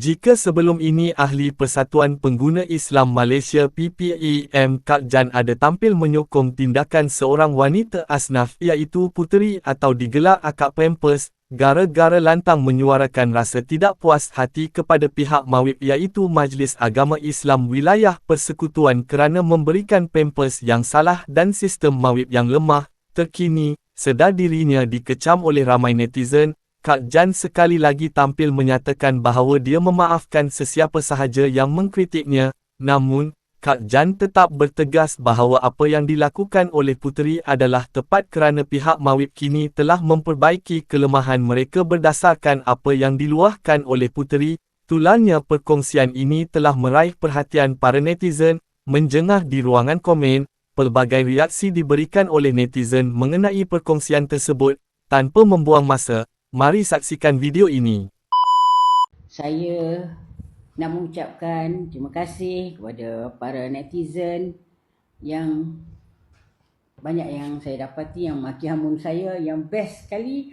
Jika sebelum ini ahli Persatuan Pengguna Islam Malaysia PPAM Kak Jan ada tampil menyokong tindakan seorang wanita asnaf iaitu puteri atau digelar akak pampers, gara-gara lantang menyuarakan rasa tidak puas hati kepada pihak mawib iaitu Majlis Agama Islam Wilayah Persekutuan kerana memberikan pampers yang salah dan sistem mawib yang lemah, terkini, sedar dirinya dikecam oleh ramai netizen, Kak Jan sekali lagi tampil menyatakan bahawa dia memaafkan sesiapa sahaja yang mengkritiknya, namun, Kak Jan tetap bertegas bahawa apa yang dilakukan oleh puteri adalah tepat kerana pihak Mawib kini telah memperbaiki kelemahan mereka berdasarkan apa yang diluahkan oleh puteri. Tularnya perkongsian ini telah meraih perhatian para netizen, menjengah di ruangan komen, pelbagai reaksi diberikan oleh netizen mengenai perkongsian tersebut, tanpa membuang masa, Mari saksikan video ini. Saya nak mengucapkan terima kasih kepada para netizen yang banyak yang saya dapati yang maki hamun saya yang best sekali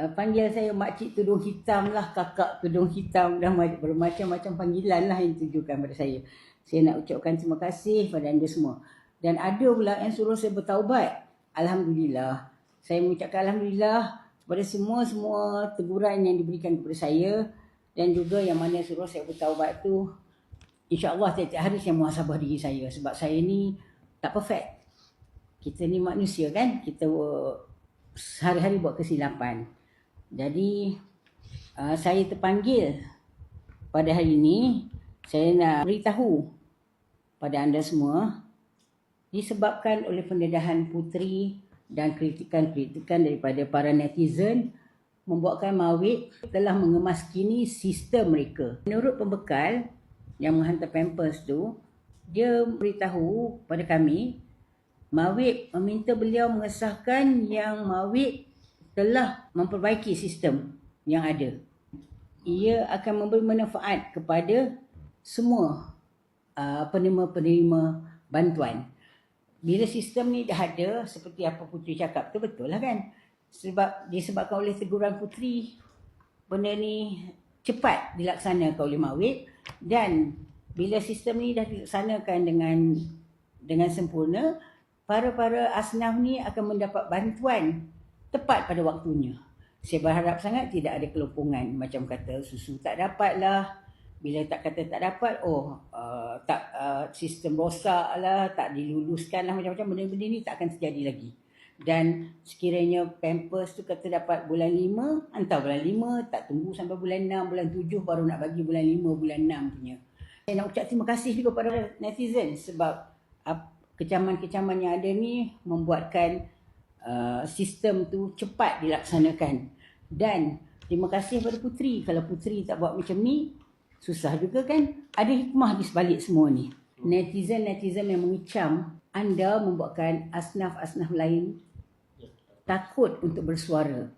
uh, panggil saya makcik tudung hitam lah kakak tudung hitam dan bermacam-macam panggilan lah yang ditujukan pada saya. Saya nak ucapkan terima kasih kepada anda semua. Dan ada pula yang suruh saya bertaubat. Alhamdulillah. Saya mengucapkan Alhamdulillah kepada semua-semua teguran yang diberikan kepada saya dan juga yang mana suruh saya bertaubat tu insya-Allah tiap-tiap hari saya muhasabah diri saya sebab saya ni tak perfect. Kita ni manusia kan? Kita hari-hari buat kesilapan. Jadi uh, saya terpanggil pada hari ini saya nak beritahu pada anda semua disebabkan oleh pendedahan puteri dan kritikan-kritikan daripada para netizen membuatkan Mawid telah mengemaskini sistem mereka. Menurut pembekal yang menghantar Pampers tu, dia beritahu pada kami, Mawid meminta beliau mengesahkan yang Mawid telah memperbaiki sistem yang ada. Ia akan memberi manfaat kepada semua uh, penerima-penerima bantuan bila sistem ni dah ada seperti apa putri cakap tu betul lah kan? Sebab disebabkan oleh teguran putri benda ni cepat dilaksanakan oleh Mawid dan bila sistem ni dah dilaksanakan dengan dengan sempurna para-para asnaf ni akan mendapat bantuan tepat pada waktunya. Saya berharap sangat tidak ada kelumpungan. Macam kata susu tak dapat lah. Bila tak kata tak dapat oh uh, tak uh, sistem rosak lah tak diluluskan lah macam-macam benda-benda ni tak akan terjadi lagi dan sekiranya pampers tu kata dapat bulan 5 hantar bulan 5 tak tunggu sampai bulan 6 bulan 7 baru nak bagi bulan 5 bulan 6 punya saya nak ucap terima kasih juga kepada netizen sebab kecaman-kecaman yang ada ni membuatkan uh, sistem tu cepat dilaksanakan dan terima kasih kepada puteri kalau puteri tak buat macam ni Susah juga kan? Ada hikmah di sebalik semua ni. Netizen-netizen yang mengecam anda membuatkan asnaf-asnaf lain takut untuk bersuara.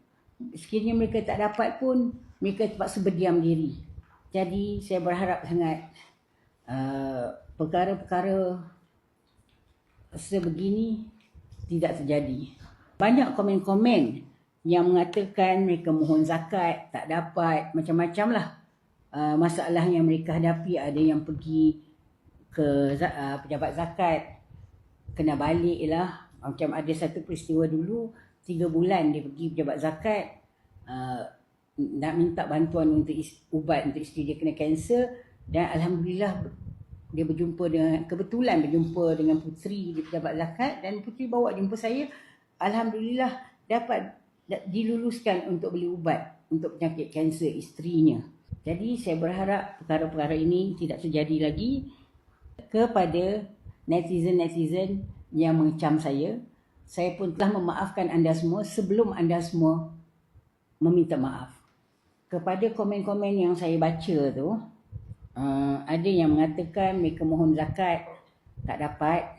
Sekiranya mereka tak dapat pun, mereka terpaksa berdiam diri. Jadi saya berharap sangat uh, perkara-perkara sebegini tidak terjadi. Banyak komen-komen yang mengatakan mereka mohon zakat, tak dapat, macam-macam lah. Uh, masalah yang mereka hadapi ada yang pergi ke uh, pejabat zakat kena balik lah macam ada satu peristiwa dulu tiga bulan dia pergi pejabat zakat uh, nak minta bantuan untuk is- ubat untuk isteri dia kena kanser dan Alhamdulillah dia berjumpa dengan kebetulan berjumpa dengan puteri di pejabat zakat dan puteri bawa jumpa saya Alhamdulillah dapat diluluskan untuk beli ubat untuk penyakit kanser isterinya. Jadi saya berharap perkara-perkara ini tidak terjadi lagi kepada netizen-netizen yang mengecam saya. Saya pun telah memaafkan anda semua sebelum anda semua meminta maaf. Kepada komen-komen yang saya baca tu, uh, ada yang mengatakan mereka mohon zakat tak dapat.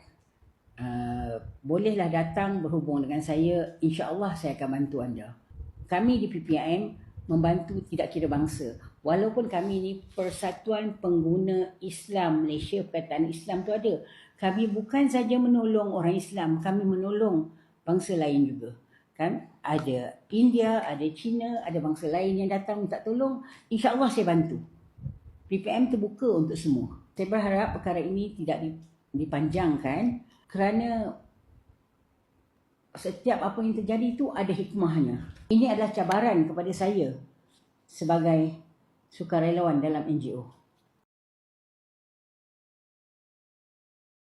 Uh, bolehlah datang berhubung dengan saya. InsyaAllah saya akan bantu anda. Kami di PPM membantu tidak kira bangsa. Walaupun kami ni persatuan pengguna Islam Malaysia, perkataan Islam tu ada. Kami bukan saja menolong orang Islam, kami menolong bangsa lain juga. Kan? Ada India, ada China, ada bangsa lain yang datang minta tolong. InsyaAllah saya bantu. PPM terbuka untuk semua. Saya berharap perkara ini tidak dipanjangkan kerana setiap apa yang terjadi itu ada hikmahnya. Ini adalah cabaran kepada saya sebagai sukarelawan dalam NGO.